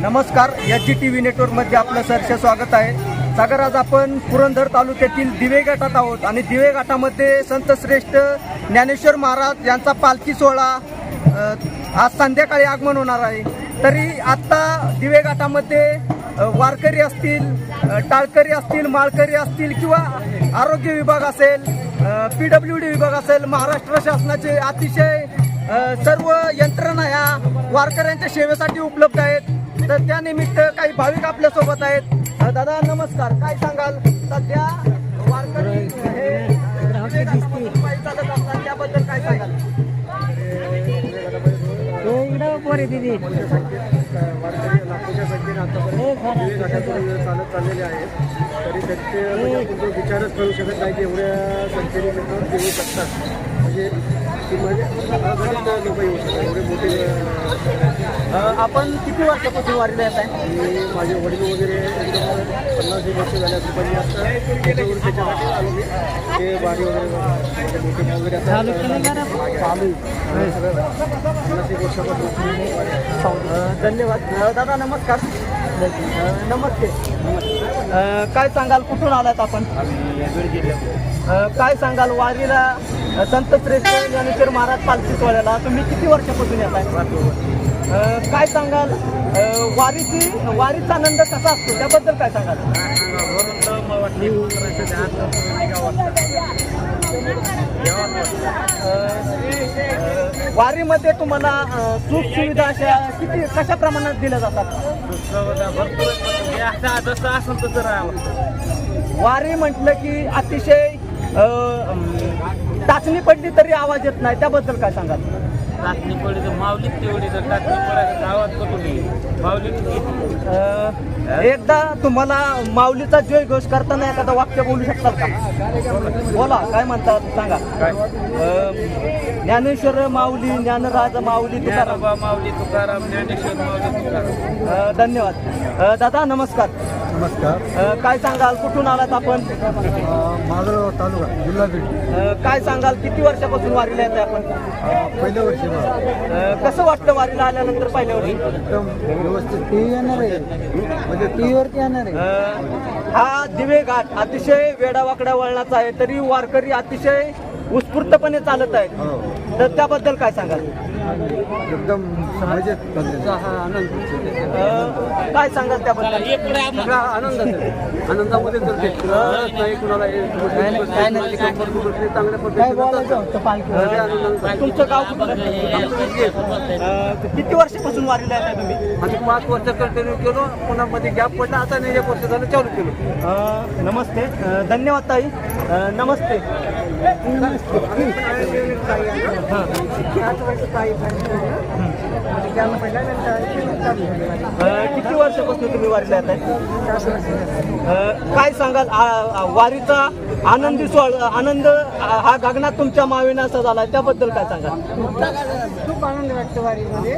नमस्कार H G T V नेटवर्कमध्ये आपलं सहर्ष स्वागत आहे. सागर आज आपण पुरंदर तालुक्यातील दिवे घाटात आहोत आणि दिवे घाटामध्ये ज्ञानेश्वर महाराज यांचा पालखी सोहळा आज संध्याकाळी आगमन होणार आहे. तरी आत्ता दिवे घाटामध्ये वारकरी असतील टाळकरी असतील माळकरी असतील किंवा आरोग्य विभाग असेल पी डब्ल्यू डी विभाग असेल महाराष्ट्र शासनाचे अतिशय सर्व यंत्रणा ह्या वारकऱ्यांच्या सेवेसाठी उपलब्ध आहेत. तर त्यानिमित्त काही भाविक आपल्यासोबत आहेत दादा नमस्कार. काय सांगाल? सध्या वारकरी हे चालत असतात. त्याबद्दल काय सांगाल? चालत चाललेले आहेत तरी त्याचे विचारच करू शकत नाही की एवढ्या संख्येने येऊ शकतात. म्हणजे ती म्हणजे अगणित लोक येऊ शकतात एवढे मोठे अ, आपण किती वर्षापासून वारीला येत आहे? माझे वडील वगैरे एकदम पन्नास एक वर्ष झाले असं पण मी आता त्याच्यावर त्याच्यासाठी आलो मी. ते वारी वगैरे आता चालू चालू आहे. सगळं पन्नास एक वर्षापासून अ, धन्यवाद. अ, दादा नमस्कार. अ, नमस्ते. अ, काय सांगाल? कुठून आलात आपण? अ, काय सांगाल? वारीला संत श्रेष्ठ ज्ञानेश्वर महाराज पालखी सोहळ्याला तुम्ही किती वर्षापासून येत आहे काय सांगाल? वारीची वारीचा आनंद कसा असतो? त्याबद्दल काय सांगाल? वारीमध्ये तुम्हाला सुख सुविधा अशा किती कशा प्रमाणात दिल्या जातात? जसं तसं वारी म्हटलं की अतिशय टाचणी पडली तरी आवाज येत नाही. त्याबद्दल काय सांगाल? टाकणी पडली तर माऊलीत तेवढी तर टाकणी पडायचं आवाज कुठून माऊलीत अ, एकदा तुम्हाला माऊलीचा जय घोष करताना एखादा वाक्य बोलू शकताल का? बोला काय म्हणतात सांगा. अ, ज्ञानेश्वर माऊली ज्ञानराज माऊली तुकाराम. ज्ञानोबा माऊली तुकाराम ज्ञानेश्वर माऊली तुकाराम. अ, धन्यवाद. अ, दादा नमस्कार. नमस्कार. अ, काय सांगाल? कुठून आलात आपण? माधवगाव तालुका जिल्हा बीड. अ, काय सांगाल? किती वर्षापासून वारीला येत आपण? पहिल्या वर्षी अ, कसं वाटतं वारीला आल्यानंतर पहिल्या वर्षी एकदम व्यवस्थित. येणार आहे. म्हणजे टी व्हीवरती येणार आहे. अ, हा दिवे घाट अतिशय वेडावाकड्या वळणाचा आहे तरी वारकरी अतिशय उत्स्फूर्तपणे चालत आहेत. हो. तर त्याबद्दल काय सांगाल? एकदम मजेत अ, काय सांगाल त्याबद्दल? सगळा आनंद आनंदामध्ये करते नाही कुणाला हे गोष्टी चांगल्या पद्धतीने तुमचं गाव कुठलं अ, किती वर्षापासून वारीला येत आहे तुम्ही? आम्ही पाच वर्ष कंटिन्यू केलो. पुन्हा मध्ये गॅप पडला. आता नाही एक वर्ष झालं चालू केलो. अ, नमस्ते. अ, धन्यवाद ताई. अ, नमस्ते. अ, किती वर्षापासून तुम्ही वारीला येत आहे काय सांगाल? वारीचा आनंदी आनंद हा गगनात तुमच्या मावेनासा झाला त्याबद्दल काय सांगाल? खूप आनंद वाटतो वारीमध्ये.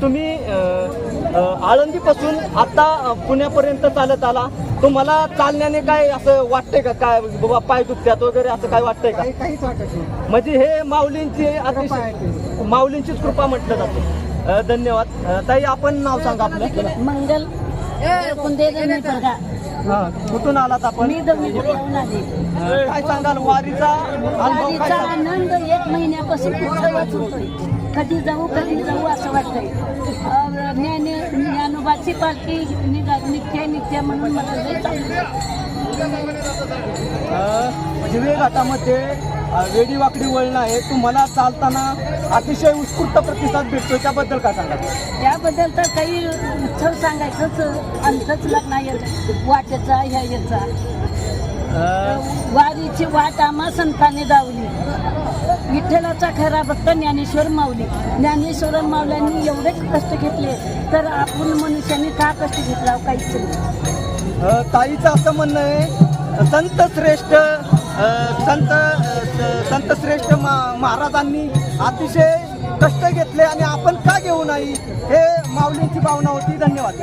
तुम्ही आळंदीपासून आता पुण्यापर्यंत चालत आला. तुम्हाला चालण्याने काय असं वाटतंय का? काय बाबा पाय दुखत्यात वगैरे असं काय वाटतंय का? काही काहीच वाटत नाही. म्हणजे हे माऊलींची अतिशय माऊलींचीच कृपा म्हटलं जातं. अ, धन्यवाद. अ, ताई आपण नाव सांगा आपलं. मंगल कुंदे हा, कुठून आलात आपण? मी दमी येऊन आले. अ, काय सांगाल? वारीचा अनुभव काय वारीचा सांगाल? आनंद एक महिन्यापासून उत्सवच होतोय. कधी जाऊ कधी जाऊ असं वाटतंय. ज्ञाने ज्ञानोबाची पालखी निघा नित्य नित्य म्हणून मला दिवे घाटामध्ये वेडी वाकडी वळण आहे. तुम्हाला चालताना अतिशय उत्स्फूर्त प्रतिसाद भेटतो त्याबद्दल काय सांगाल? त्याबद्दल तर काही उत्सव सांगायचंच अंतच लागणार येत वाटेचा ह्या याचा. अ, वाट आम्हा संतांनी दावली. विठ्ठलाचा खरा भक्त ज्ञानेश्वर माऊली. ज्ञानेश्वर माऊल्यांनी एवढे कष्ट घेतले तर आपण मनुष्याने का कष्ट घेतला हो काहीच नाही. ताईचं असं म्हणणं आहे संत श्रेष्ठ संत संत श्रेष्ठ मा- महाराजांनी अतिशय कष्ट घेतले आणि आपण का घेऊ नाही हे माऊलींची भावना होती. धन्यवाद.